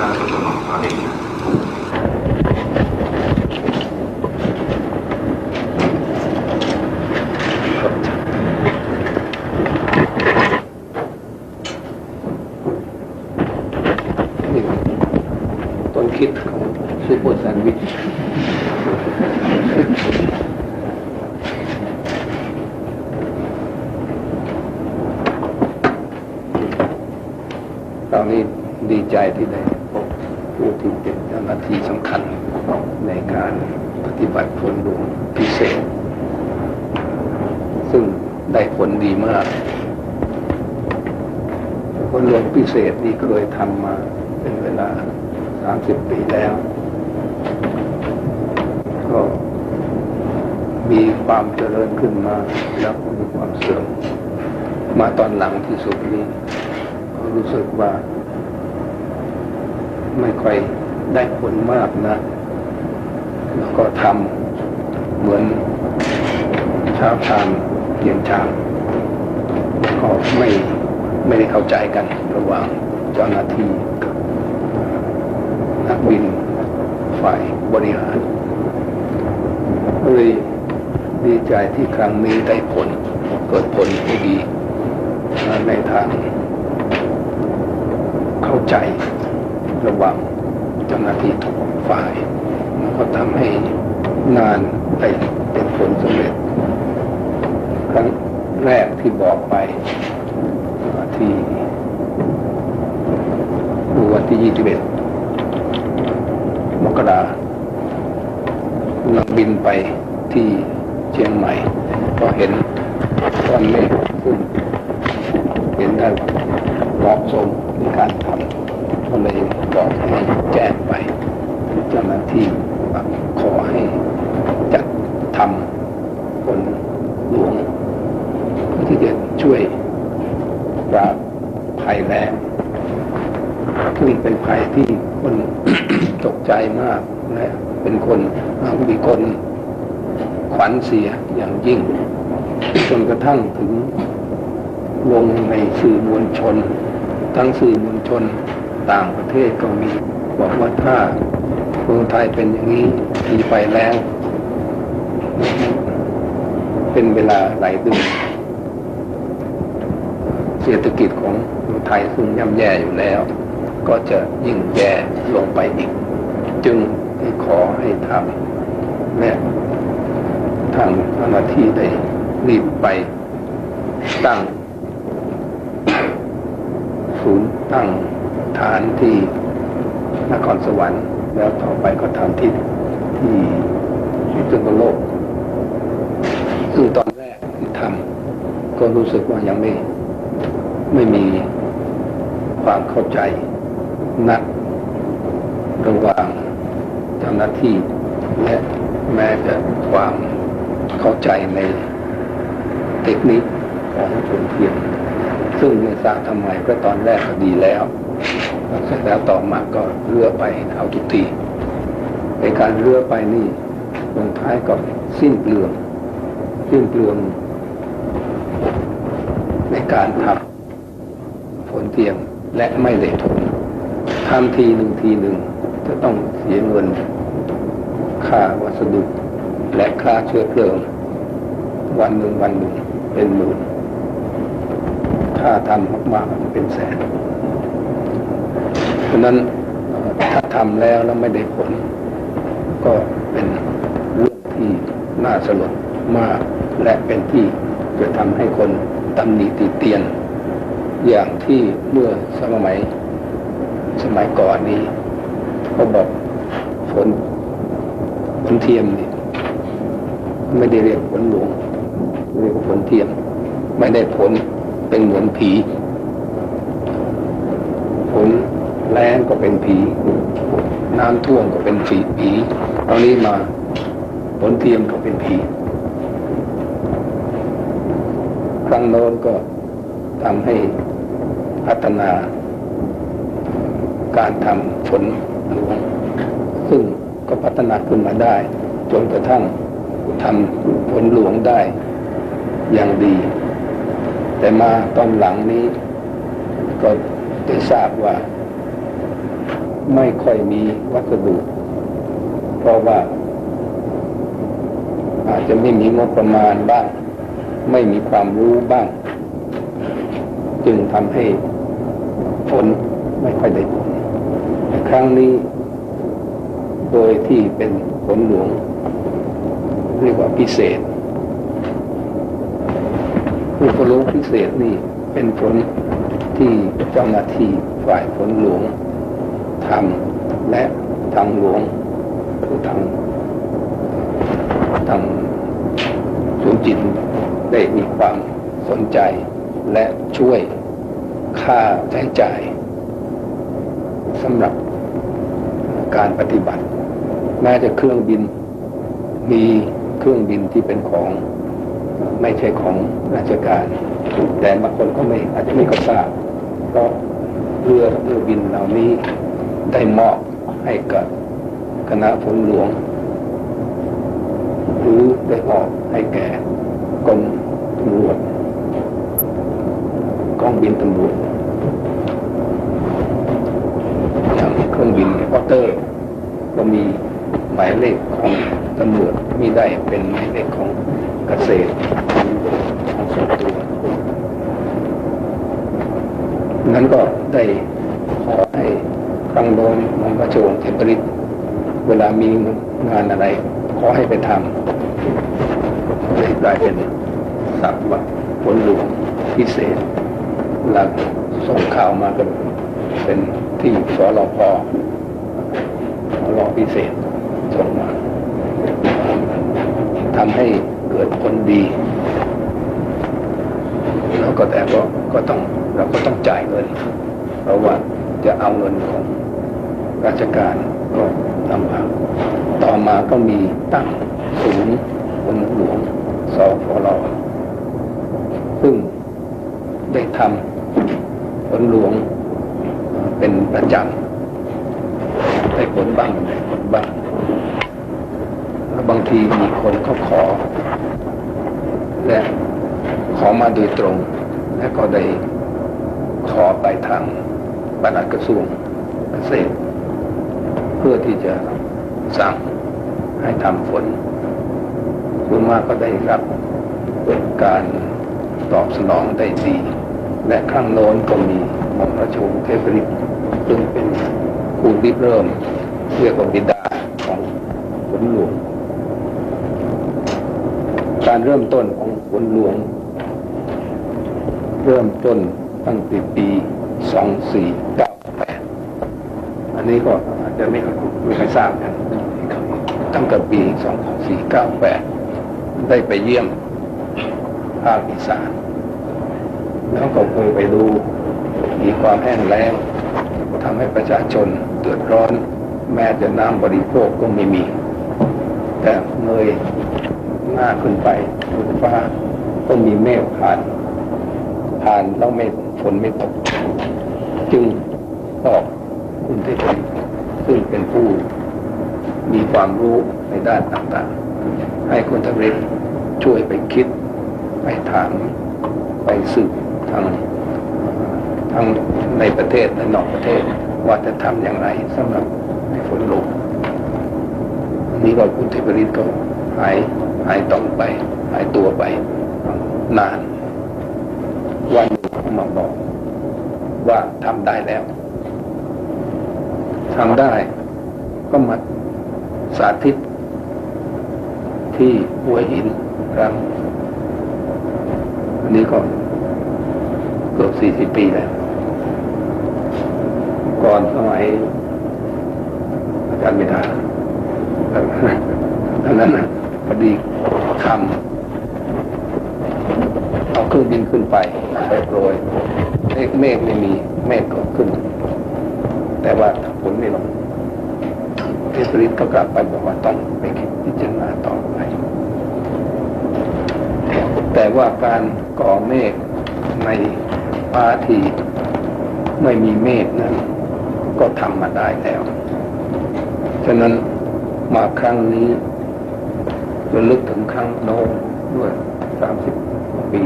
การสนองเองนี่ต้นคิดของซูเปอร์แซนด์วิช ตอนนี้ดีใจที่ได้พบ ผู้ที่เป็นเจ้าหน้าที่สำคัญในการปฏิบัติฝนหลวงพิเศษ ซึ่งได้ผลดีมากคนหลวงพิเศษนี่เคยทำมาเป็นเวลา30ปีแล้ว ก็มีความเจริญขึ้นมาแล้วก็มีความเสื่อมมาตอนหลังที่สุดนี้ก็รู้สึกว่า ไม่ค่อยได้ผลมากนะ แล้วก็ทำเหมือนเช้าชามเย็นชามก็ไม่ไม่ได้เข้าใจกันระหว่างเจ้าหน้าที่กับนักบินฝ่ายบริหารเลยดีใจที่ครั้งนี้ได้ผลเกิดผลที่ดีในทางเข้าใจ ระว่างเจ้าหน้าที่ทุกฝ่ายแล้วก็ทำให้งานได้เป็นผลสำเร็จ ครั้งแรกที่บอกไปที่วันที่21มกราลังบินไปที่เชียงใหม่ ก็เห็นก้อนเมฆซึ่งเห็นได้ว่าเหมาะสมในการทำ ก็เลยบอกให้แจ้งไปเจ้าหน้าที่ขอให้จัดทำคนหลวงเพื่อที่จะช่วยปราบภัยแล้งซึ่งเป็นภัยที่คนตกใจมากและเป็นคนมีคนขวัญเสียอย่างยิ่งจนกระทั่งถึงลงในสื่อมวลชน ทั้งสื่อมวลชน ต่างประเทศก็มีบอกว่าถ้าเมืองไทยเป็นอย่างนี้ทีไปแล้ว เป็นเวลาหลายเดือนเศรษฐกิจของไทยซึ่งย่ำแย่อยู่แล้ว ก็จะยิ่งแย่ลงไปอีก จึงขอให้ทำและทางเจ้าหน้าที่ได้รีบไปตั้งศูนย์ตั้ง ฐานที่นครสวรรค์ แล้วต่อไปก็ทำที่ที่ที่จุฬโลก ซึ่งตอนแรกที่ทำก็รู้สึกว่ายังไม่ไม่มีความเข้าใจนักระหว่างเจ้าหน้าที่และแม้แต่ความเข้าใจในเทคนิคของผลเทียมซึ่งไม่ทราบทำไมก็ตอนแรกก็ดีแล้ว เสร็จแล้วต่อมาก็เลื่อไปเอาทุกทีในการเลื่อไปนี่ลงท้ายก็สิ้นเปลือง สิ้นเปลือง ในการทำฝนเทียมและไม่ได้ผลทำทีหนึ่งทีหนึ่งจะต้องเสียเงินค่าวัสดุและค่าเชื้อเพลิง วันหนึ่งวันหนึ่งเป็นหมื่นถ้าทำมากๆเป็นแสน เพราะนั้นถ้าทำแล้วแล้วไม่ได้ผล ก็เป็นเรื่องที่น่าสลดมาก และเป็นที่จะทำให้คนตำหนิติเตียน อย่างที่เมื่อสมัยสมัยก่อนนี้เขาบอกฝนฝนเทียมนี่ไม่ได้เรียกฝนหลวงเรียกว่าฝนเทียม ไม่ได้ผลเป็นเหมือนผี ฝน แรงก็เป็นผี น้ำท่วมก็เป็นผีผีตอนนี้มาฝนเทียมก็เป็นผีครั้งโน้นก็ทำให้พัฒนา การทำฝนหลวงซึ่งก็พัฒนาขึ้นมาได้ จนกระทั่งทำฝนหลวงได้อย่างดี แต่มาตอนหลังนี้ก็ได้ทราบว่า ไม่ค่อยมีวัสดุ เพราะว่า อาจจะไม่มีงบประมาณบ้าง ไม่มีความรู้บ้าง จึงทำให้ผลไม่ค่อยได้ผลครั้งนี้ โดยที่เป็นผลหลวง เรียกว่าพิเศษผู้ผลหลวงพิเศษนี่เป็นผลที่เจ้าหน้าที่ฝ่ายผลหลวง ทำและทางหลวงหรือทางทางศูนจิตได้มีความสนใจและช่วยค่าใช้จ่ายสำหรับการปฏิบัติแม้จะเครื่องบินมีเครื่องบินที่เป็นของไม่ใช่ของราชการ แต่บางคนก็ไม่อาจจะไม่ก็ทราบเพราะเรือเรือบินเหล่านี้ ได้มอบให้กับคณะฝนหลวง หรือได้มอบให้แก่กรมตำรวจกองบินตำรวจอย่างเครื่องบินวอเตอร์ ก็มีหมายเลขของตำรวจมีได้เป็นหมายเลขของเกษตรของส่วนตัวนั้นก็ได้ขอให้ ครั้งโน้นมันพระชวงเทพริตเวลามีงานอะไร ขอให้ไปทำเลยกลายเป็นศัพท์ว่าผลหลวงพิเศษหลักส่งข่าวมากันเป็นที่สรพรอพิเศษส่งมาทำให้เกิดผลดีแล้วก็แต่ก็ก็ต้องเราก็ต้องจ่ายเงิน เพราะว่าจะเอาเงินของ ราชการก็ลำบากต่อมาก็มีตั้งศูนย์ฝนหลวงสฟรซึ่งได้ทำฝนหลวงเป็นประจำได้ผลบ้างไม่ได้ผลบ้างแล้วบางทีมีคนเขาขอ และขอมาโดยตรง และก็ได้ขอไปทางปลัดกระทรวงเกษตร เพื่อที่จะสั่งให้ทำฝนส่วนมากก็ได้รับการตอบสนองได้ดี และครั้งโน้นก็มีหม่อมราชวงศ์เทพฤทธิ์ซึ่งเป็นผู้ริเริ่มเรียกว่าบิดาของฝนหลวง การเริ่มต้นของฝนหลวง เริ่มต้นตั้งแต่ปี 2498 อันนี้ก็อา จะไม่ไม่ค่อยทราบกันตั้งแต่ปี 2498 ได้ไปเยี่ยมภาคอีสานแล้วก็เคยไปดูมีความแห้งแล้งทำให้ประชาชนเดือดร้อน แม้จะน้ำบริโภคก็ไม่มี แต่เงยหน้าขึ้นไปบนฟ้าก็มีเมฆผ่าน ผ่านแล้วไม่ฝนไม่ตก จึงบอกคุณเทพบุตร ซึ่งเป็นผู้มีความรู้ในด้านต่างๆ ให้คุณทเรศช่วยไปคิด ไปถาม ไปสืบทางทางในประเทศและนอกประเทศ ว่าจะทำอย่างไรสำหรับให้ฝนหลวงนี่ก็คุณเทพฤทธิ์ก็หายหายต่องไป หายตัวไป นาน วันหนึ่งเขามาบอกว่าทำได้แล้ว ทำได้ ก็มาสาธิต ที่หัวหินครั้งอันนี้ก็เกือบสี่สิบปีแล้ว ก่อนสมัยอาจารย์เมธาตอนนั้นพอดีทำเอาเครื่องบินขึ้นไปไปโปรยเมฆไม่มีเมฆก็ขึ้น แต่ว่า ไม่ลงเทพฤทธิ์ก็กลับไปบอกว่าต้องไปคิดพิจารณาต่อไป แต่ว่าการก่อเมฆในฟ้าที่ไม่มีเมฆนั้นก็ทำมาได้แล้ว ฉะนั้นมาครั้งนี้ระลึกถึงครั้งโน้นด้วยสามสิบปี